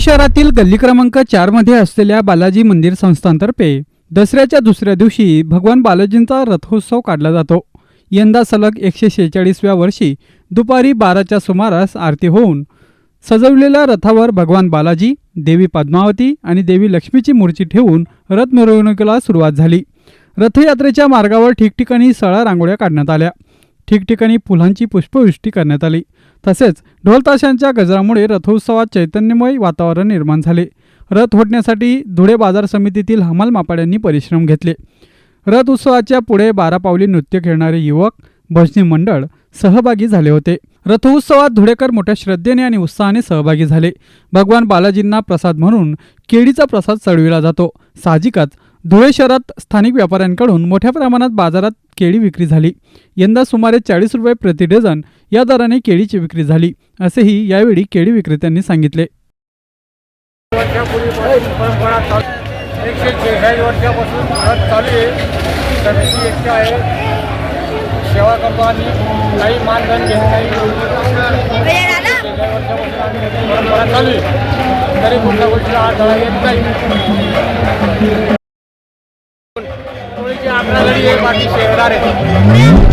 शहरातील गल्ली क्रमांक चारमध्ये असलेल्या बालाजी मंदिर संस्थांतर्फे दसऱ्याच्या दुसऱ्या दिवशी भगवान बालाजींचा रथोत्सव काढला जातो. यंदा सलग एकशे शेहेचाळीसव्या वर्षी दुपारी बाराच्या सुमारास आरती होऊन सजवलेल्या रथावर भगवान बालाजी देवी पद्मावती आणि देवी लक्ष्मीची मूर्ती ठेवून रथ मिरवणुकीला सुरुवात झाली. रथयात्रेच्या मार्गावर ठिकठिकाणी सळा रांगोळ्या काढण्यात आल्या. ठिकठिकाणी फुलांची पुष्पवृष्टी करण्यात आली. तसेच ढोलताशांच्या गजरामुळे रथोत्सवात चैतन्यमय वातावरण निर्माण झाले. रथ ओढण्यासाठी धुळे बाजार समितीतील हमाल मापाड्यांनी परिश्रम घेतले. रथ उत्सवाच्या पुढे बारा पावली नृत्य खेळणारे युवक भजनी मंडळ सहभागी झाले होते. रथोत्सवात धुळेकर मोठ्या श्रद्धेने आणि उत्साहाने सहभागी झाले. भगवान बालाजींना प्रसाद म्हणून केळीचा प्रसाद चढविला जातो. साहजिकच धुळे शहरात स्थानिक व्यापाऱ्यांकडून मोठ्या प्रमाणात बाजारात केळी विक्री झाली. यंदा सुमारे चाळीस रुपये प्रति डझन या दराने केळीची विक्री झाली असेही यावेळी केळी विक्रेत्यांनी सांगितले. वर्षापूर्वीपासून परंपरा चालू एकशे शेहेचाळीस वर्षापासून भारत चालू आहे समिती एकशे आहे सेवा करतो आणि काही मानधन घेत नाही शेहेचाळीस वर्षापासून आम्ही परंपरा चालू आहे. तरी कुठल्या गोष्टीला अडथळा येत नाही. थोडीशी आपल्या घरी आहे बाकी शेहदार आहे